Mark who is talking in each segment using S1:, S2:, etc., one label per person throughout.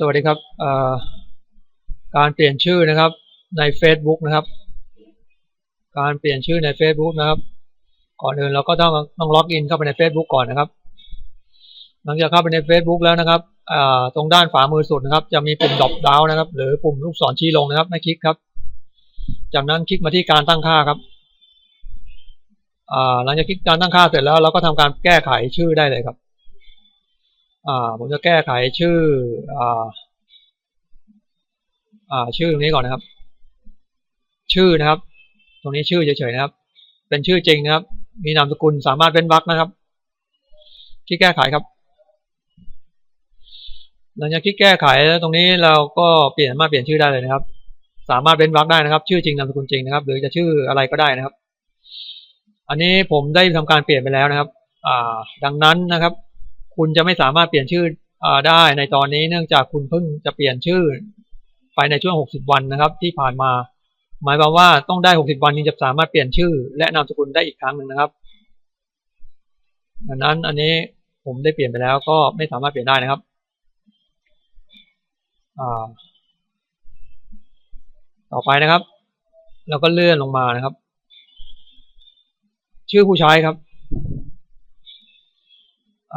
S1: สวัสดีครับการเปลี่ยนชื่อนะครับใน Facebook นะครับ การเปลี่ยนชื่อใน Facebook นะครับ ก่อนอื่นเราก็ต้องต้องล็อกอินเข้าไปใน Facebook ก่อนนะครับ หลังจากเข้าไปใน Facebook แล้วนะครับตรงด้านขวามือสุดนะครับ จะมีปุ่มดรอปดาวนะครับ หรือปุ่มลูกศรชี้ลงนะครับไม่คลิกครับ จากนั้นคลิกมาที่การตั้งค่าครับหลังจากคลิกการตั้งค่าเสร็จแล้วเราก็ทำการแก้ไขชื่อได้เลยครับ ผมจะแก้ไขชื่อออชื่อตรงนี้ก่อนนะครับ ชื่อนะครับ ตรงนี้ชื่อเฉยๆนะครับ เป็นชื่อจริงนะครับ มีนามสกุลสามารถเป็นวรรคนะครับคลิกแก้ไขครับ หลังจากคลิกแก้ไขแล้วตรงนี้เราก็เปลี่ยนมาเปลี่ยนชื่อได้เลยนะครับ สามารถเป็นวรรคได้นะครับ ชื่อจริงนามสกุลจริงนะครับ หรือจะชื่ออะไรก็ได้นะครับ อันนี้ผมได้ทำการเปลี่ยนไปแล้วนะครับ อ่า ดังนั้นนะครับ คุณจะไม่สามารถเปลี่ยนชื่ออได้ในตอนนี้เนื่องจากคุณเพิ่งจะเปลี่ยนชื่อไปในช่วง 60 วันนะครับ ที่ผ่านมา หมายความว่าต้องได้ 60 วันจึงจะสามารถเปลี่ยนชื่อ และนามสกุลได้อีกครั้งหนึ่งนะครับดังนั้นอันนี้ผมได้เปลี่ยนไปแล้วก็ไม่สามารถเปลี่ยนได้นะครับต่อไปนะครับ เราก็เลื่อนลงมานะครับ ชื่อผู้ใช้ครับ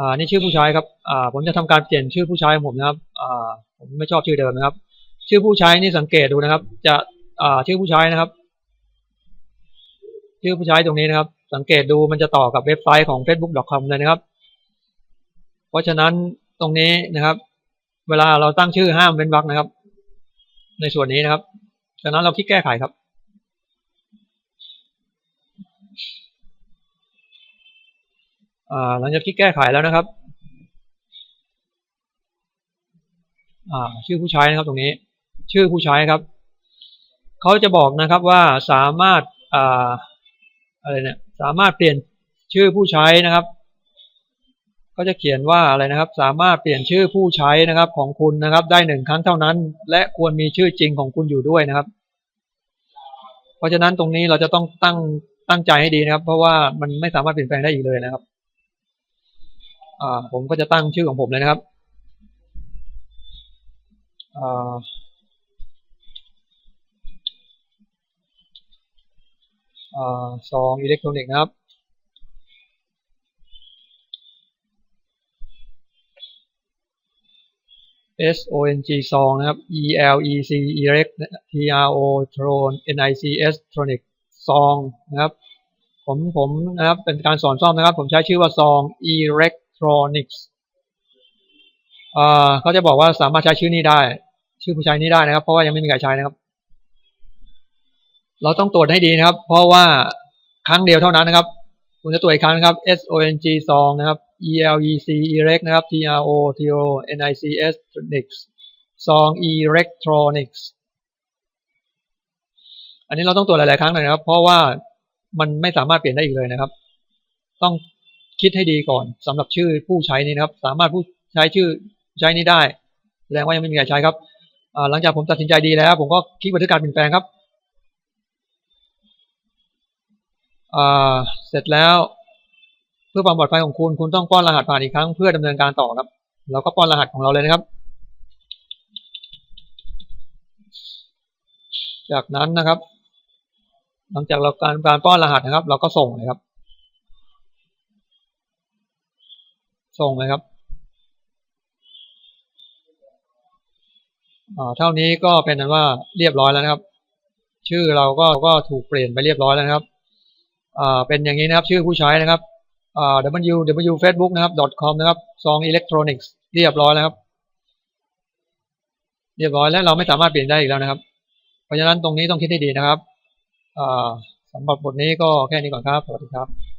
S1: อ่านี่ชื่อผู้ใช้ครับอ่าผมจะทำการเปลี่ยนชื่อผู้ใช้ของผมนะครับอ่าผมไม่ชอบชื่อเดิมนะครับ ชื่อผู้ใช้นี่สังเกตดูนะครับ จะอ่าชื่อผู้ใช้นะครับ ชื่อผู้ใช้ตรงนี้นะครับ สังเกตดูมันจะต่อกับเว็บไซต์ของ facebook.com เลยนะครับ เพราะฉะนั้นตรงนี้นะครับ เวลาเราตั้งชื่อห้ามเว้นวรรคนะครับ ในส่วนนี้นะครับจากนั้นเราคลิกแก้ไขครับ หลังจากที่แก้ไขแล้วนะครับชื่อผู้ใช้นะครับตรงนี้ ชื่อผู้ใช้ครับเขาจะบอกนะครับว่าสามารถอะไรเนี่ยสามารถเปลี่ยนชื่อผู้ใช้นะครับ ก็จะเขียนว่าอะไรนะครับ สามารถเปลี่ยนชื่อผู้ใช้นะครับของคุณนะครับ ได้หนึ่งครั้งเท่านั้น และควรมีชื่อจริงของคุณอยู่ด้วยนะครับ เพราะฉะนั้นตรงนี้เราจะต้องตั้งตั้งใจให้ดีนะครับ เพราะว่ามันไม่สามารถเปลี่ยนแปลงได้อีกเลยนะครับ ผมก็จะตั้งชื่อของผมเลยนะครับอ่าซองอิเล็กทรอนิกส์นะครับ S O N G ซองนะครับ E L E C elect T R O tron N I C S tronic ซองนะครับ ผมผมนะครับเป็นการสอนซ่อมนะครับ ผมใช้ชื่อว่าซอง elect electronics เขาจะบอกว่าสามารถใช้ชื่อนี้ได้ ชื่อผู้ใช้นี้ได้นะครับ เพราะว่ายังไม่มีใครใช้นะครับ เราต้องตรวจให้ดีนะครับ เพราะว่าครั้งเดียวเท่านั้นนะครับคุณจะตรวจอีกครั้งนะครับ S O N G ซองนะครับ E L E C elect นะครับ T R O T O N I C S electronics ซอง electronics อันนี้เราต้องตรวจหลาย ๆ ครั้งนะครับ เพราะว่ามันไม่สามารถเปลี่ยนได้อีกเลยนะครับ ต้อง คิดให้ดีก่อนสำหรับชื่อผู้ใช้นี้นะครับ สามารถผู้ใช้ชื่อใช้นี้ได้แสดงว่ายังไม่มีใครใช้ครับหลังจากผมตัดสินใจดีแล้ว ผมก็คลิกบันทึกการเปลี่ยนแปลงครับเสร็จแล้วเพื่อความปลอดภัยของคุณ คุณต้องป้อนรหัสผ่านอีกครั้งเพื่อดำเนินการต่อครับ เราก็ป้อนรหัสของเราเลยนะครับ จากนั้นนะครับ หลังจากเราการการป้อนรหัสนะครับ เราก็ส่งเลยครับ ส่งเลยครับเท่านี้ก็เป็นนั้นว่าเรียบร้อยแล้วนะครับ ชื่อเราก็ก็ถูกเปลี่ยนไปเรียบร้อยแล้วนะครับเป็นอย่างนี้นะครับชื่อผู้ใช้นะครับ www facebook นะครับ com นะครับซอง electronics เรียบร้อยแล้วครับ เรียบร้อยแล้วเราไม่สามารถเปลี่ยนได้อีกแล้วนะครับ เพราะฉะนั้นตรงนี้ต้องคิดให้ดีนะครับสำหรับบทนี้ก็แค่นี้ก่อนครับ สวัสดีครับ